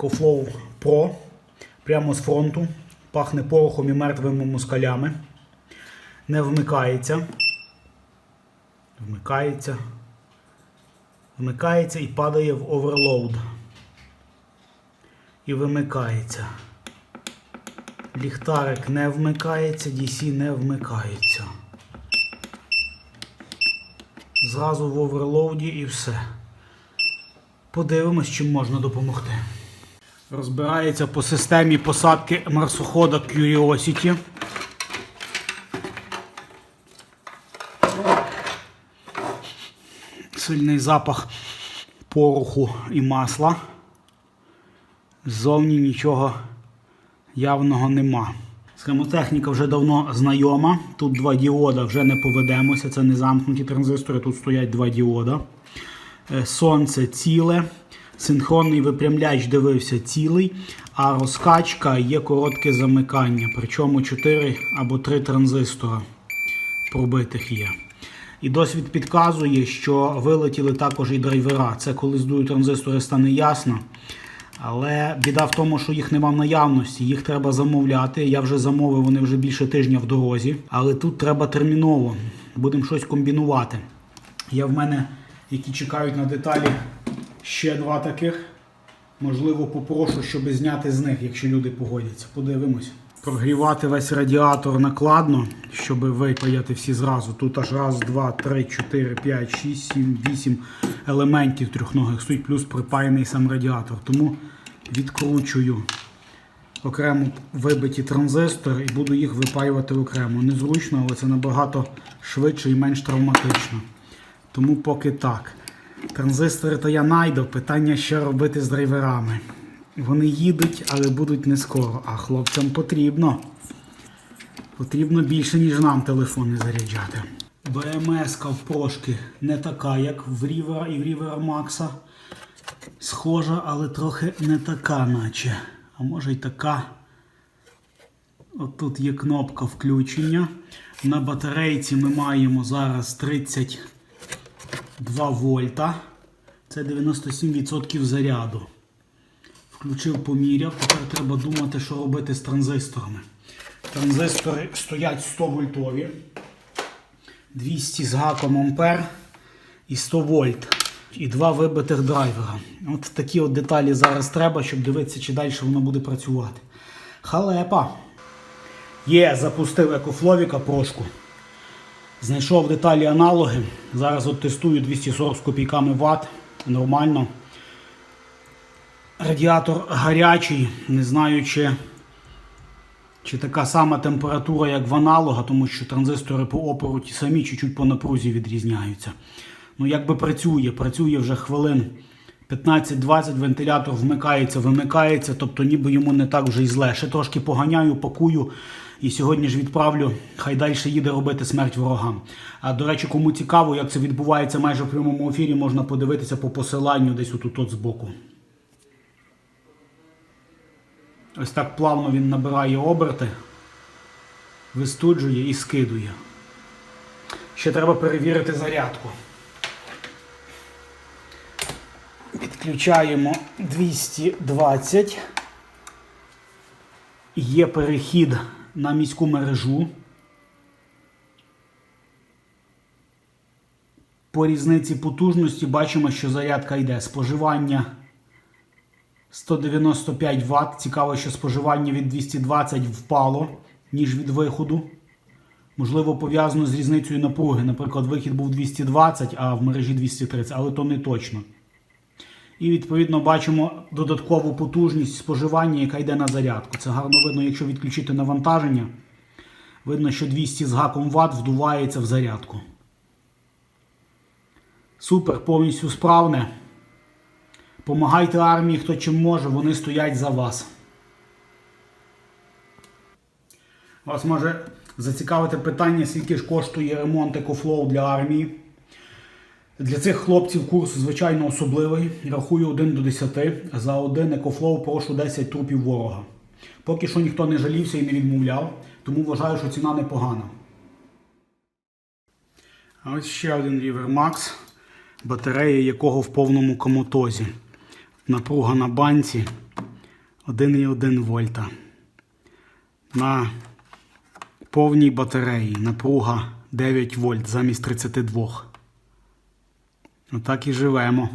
EcoFlow Pro прямо з фронту. Пахне порохом і мертвими москалями. Не вмикається. Вмикається. Вмикається і падає в оверлоуд. І вимикається. Ліхтарик не вмикається, DC не вмикається. Зразу в оверлоуді і все. Подивимось, чим можна допомогти. Розбирається по системі посадки марсохода Curiosity. Сильний запах пороху і масла. Ззовні нічого явного нема. Схемотехніка вже давно знайома. Тут два діода вже не поведемося. Це не замкнуті транзистори, тут стоять два діода. Е, Сонце ціле. Синхронний випрямляч дивився цілий, а розкачка є коротке замикання. Причому 4 або 3 транзистора пробитих є. І досвід підказує, що вилетіли також і драйвера. Це коли здують транзистори, стане ясно. Але біда в тому, що їх нема в наявності, їх треба замовляти. Я вже замовив, вони вже більше тижня в дорозі. Але тут треба терміново. Будемо щось комбінувати. Є в мене, які чекають на деталі, ще два таких. Можливо, попрошу, щоб зняти з них, якщо люди погодяться. Подивимось. Прогрівати весь радіатор накладно, щоб випаяти всі зразу. Тут аж раз, два, три, чотири, п'ять, шість, сім, вісім елементів трьохногих стоїть, плюс припаяний сам радіатор. Тому відкручую окремо вибиті транзистори і буду їх випаювати окремо. Незручно, але це набагато швидше і менш травматично. Тому поки так. Транзистори то я найду. Питання, що робити з драйверами. Вони їдуть, але будуть не скоро. А хлопцям потрібно. Потрібно більше, ніж нам телефони заряджати. БМС в прошки не така, як в Рівера і в Рівера Макса. Схожа, але трохи не така, наче. А може й така. От тут є кнопка включення. На батарейці ми маємо зараз 32 вольта. Це 97% заряду. Включив, поміряв. Тепер треба думати, що робити з транзисторами. Транзистори стоять 100 вольтові. 200 з гаком ампер і 100 вольт. І два вибитих драйвера. От такі от деталі зараз треба, щоб дивитися, чи далі воно буде працювати. Халепа. Є, запустив екофловіка прошку. Знайшов деталі аналоги. Зараз от тестую 240 з копійками Вт. Нормально. Радіатор гарячий, не знаю, чи, чи така сама температура, як в аналога, тому що транзистори по опору ті самі чуть-чуть по напрузі відрізняються. Ну, якби працює, працює вже хвилин 15-20, вентилятор вмикається, вимикається, тобто ніби йому не так вже й зле. Ще трошки поганяю, пакую. І сьогодні ж відправлю, хай далі їде робити смерть ворогам. А до речі, кому цікаво, як це відбувається майже в прямому ефірі, можна подивитися по посиланню десь отут от збоку. Ось так плавно він набирає оберти, вистуджує і скидує. Ще треба перевірити зарядку. Відключаємо 220. Є перехід на міську мережу. По різниці потужності бачимо, що зарядка йде. Споживання 195 Вт. Цікаво, що споживання від 220 впало, ніж від виходу. Можливо, пов'язано з різницею напруги. Наприклад, вихід був 220, а в мережі 230, але то не точно. І відповідно бачимо додаткову потужність споживання, яка йде на зарядку. Це гарно видно, якщо відключити навантаження. Видно, що 200 з гаком Вт вдувається в зарядку. Супер, повністю справне. Помагайте армії, хто чим може, вони стоять за вас. Вас може зацікавити питання, скільки ж коштує ремонт EcoFlow для армії. Для цих хлопців курс, звичайно, особливий. Рахую 1 до 10. За один EcoFlow прошу 10 трупів ворога. Поки що ніхто не жалівся і не відмовляв, тому вважаю, що ціна непогана. А ось ще один River Max, батарея якого в повному комотозі. Напруга на банці 1,1 вольта. На повній батареї напруга 9 вольт замість 32. Отак і живемо.